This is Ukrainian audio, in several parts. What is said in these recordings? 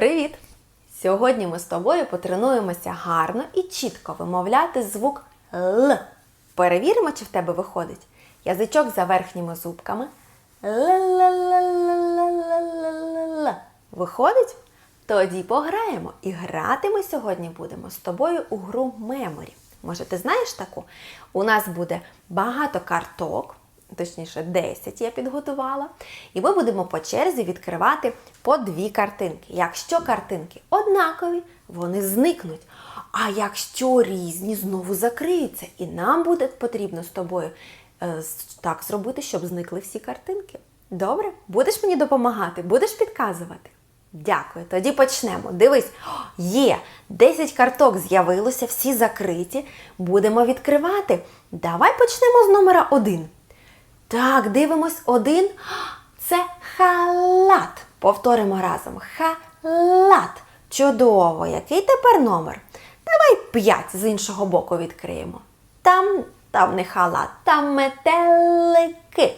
Привіт! Сьогодні ми з тобою потренуємося гарно і чітко вимовляти звук Л. Перевіримо, чи в тебе виходить. Язичок за верхніми зубками. Л-ла-ла-ла-ла-ла-ла-ла. Виходить? Тоді пограємо. І грати ми сьогодні будемо з тобою у гру Меморі. Може, ти знаєш таку? У нас буде багато карток, точніше 10 я підготувала. І ми будемо по черзі відкривати по дві картинки. Якщо картинки однакові, вони зникнуть. А якщо різні, знову закриються. І нам буде потрібно з тобою е, так зробити, щоб зникли всі картинки. Добре? Будеш мені допомагати? Будеш підказувати? Дякую. Тоді почнемо. Дивись, є 10 карток з'явилося, всі закриті. Будемо відкривати. Давай почнемо з номера 1. Так, дивимось один. Це халат. Повторимо разом. Халат. Чудово. Який тепер номер? Давай 5 з іншого боку відкриємо. Там, там не халат, там метелики.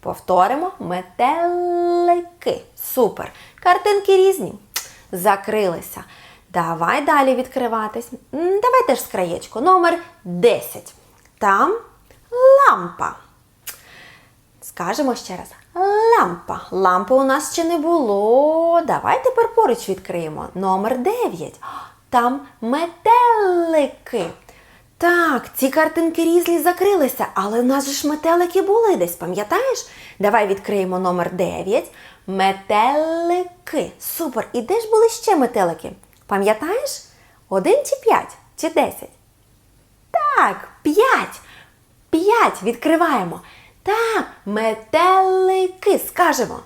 Повторимо метелики. Супер. Картинки різні. Закрилися. Давай далі відкриватись. Давай теж з краєчку. Номер 10. Там лампа. Скажемо ще раз. Лампа. Лампи у нас ще не було. Давай тепер поруч відкриємо. Номер 9. Там метелики. Так, ці картинки різні закрилися, але в нас ж метелики були десь, пам'ятаєш? Давай відкриємо номер 9. Метелики. Супер. І де ж були ще метелики? Пам'ятаєш? Один чи п'ять? Чи десять? Так, п'ять. П'ять відкриваємо. Так, метелики. Скажемо.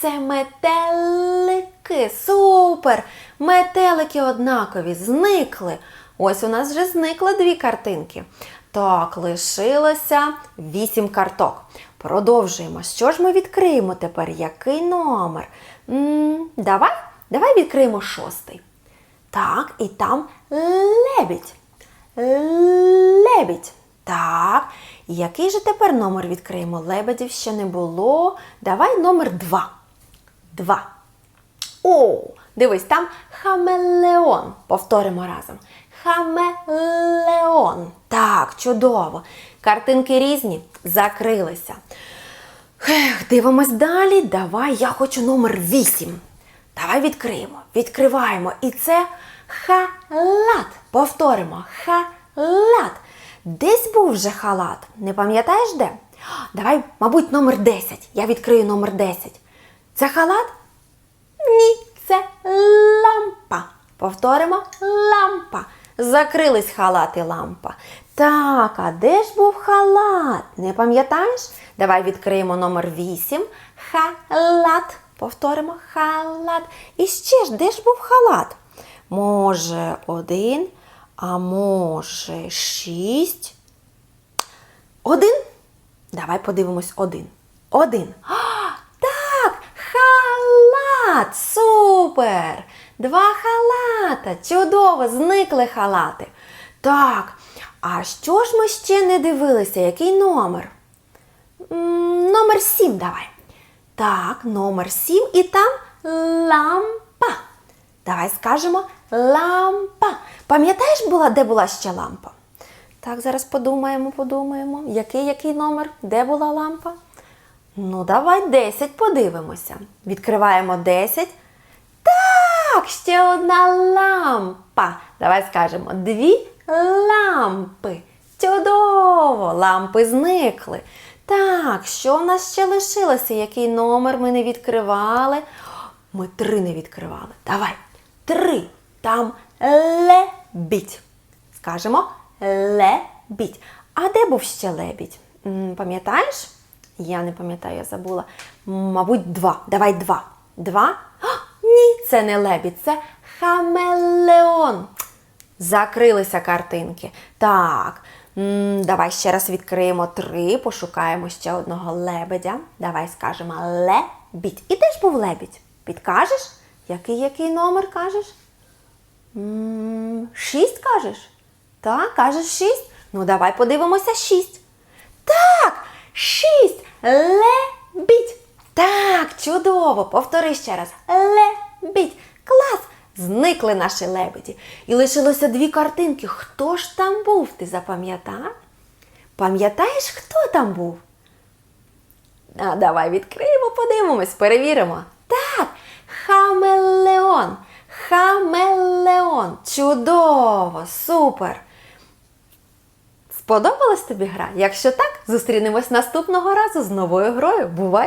Це метелики. Супер! Метелики однакові, зникли. Ось у нас вже зникли дві картинки. Так, лишилося вісім карток. Продовжуємо. Що ж ми відкриємо тепер? Який номер? м давай, давай відкриємо шостий. Так, і там лебідь. Лебідь. Так. Який же тепер номер відкриємо? Лебедів ще не було. Давай номер два. Два. О, дивись, там хамелеон. Повторимо разом. Хамелеон. Так, чудово. Картинки різні, закрилися. Ех, дивимось далі. Давай, я хочу номер 8. Давай відкриємо. Відкриваємо. І це халат. Повторимо. Халат. Десь був вже халат. Не пам'ятаєш де? Давай, мабуть, номер 10. Я відкрию номер 10. Це халат? Ні, це лампа. Повторимо лампа. Закрились халат і лампа. Так, а де ж був халат? Не пам'ятаєш? Давай відкриємо номер 8. Халат. Повторимо халат. І ще ж, де ж був халат? Може, один, а може, шість. Один? Давай подивимось один. Один. А, так, халат! Супер! Два халата! Чудово! Зникли халати. Так, а що ж ми ще не дивилися? Який номер? Номер сім давай. Так, номер сім і там лампа. Давай скажемо лампа. Пам'ятаєш, була, де була ще лампа? Так, зараз подумаємо, подумаємо. Який який номер? Де була лампа? Ну, давай 10 подивимося. Відкриваємо 10. Так, ще одна лампа. Давай скажемо дві лампи. Чудово! Лампи зникли. Так, що в нас ще лишилося? Який номер ми не відкривали? Ми три не відкривали. Давай. Три. Там лебідь. Скажемо лебідь. А де був ще лебідь? Пам'ятаєш? Я не пам'ятаю, я забула. Мабуть, два. Давай два. Два? А, ні, це не лебідь, це хамелеон. Закрилися картинки. Так, давай ще раз відкриємо три, пошукаємо ще одного лебедя. Давай скажемо лебідь. І де ж був лебідь? Підкажеш? Який який номер кажеш? Шість кажеш? Так, кажеш шість? Ну, давай подивимося шість. Так, шість. Лебідь. Так, чудово. Повтори ще раз. Лебідь. Клас! Зникли наші лебеді. І лишилося дві картинки. Хто ж там був? Ти запам'ятав? Пам'ятаєш, хто там був? А давай відкриємо, подивимось, перевіримо. Так, хамелеон. Хамелеон. Чудово, супер. Сподобалась тобі гра? Якщо так, зустрінемось наступного разу з новою грою. Бувай!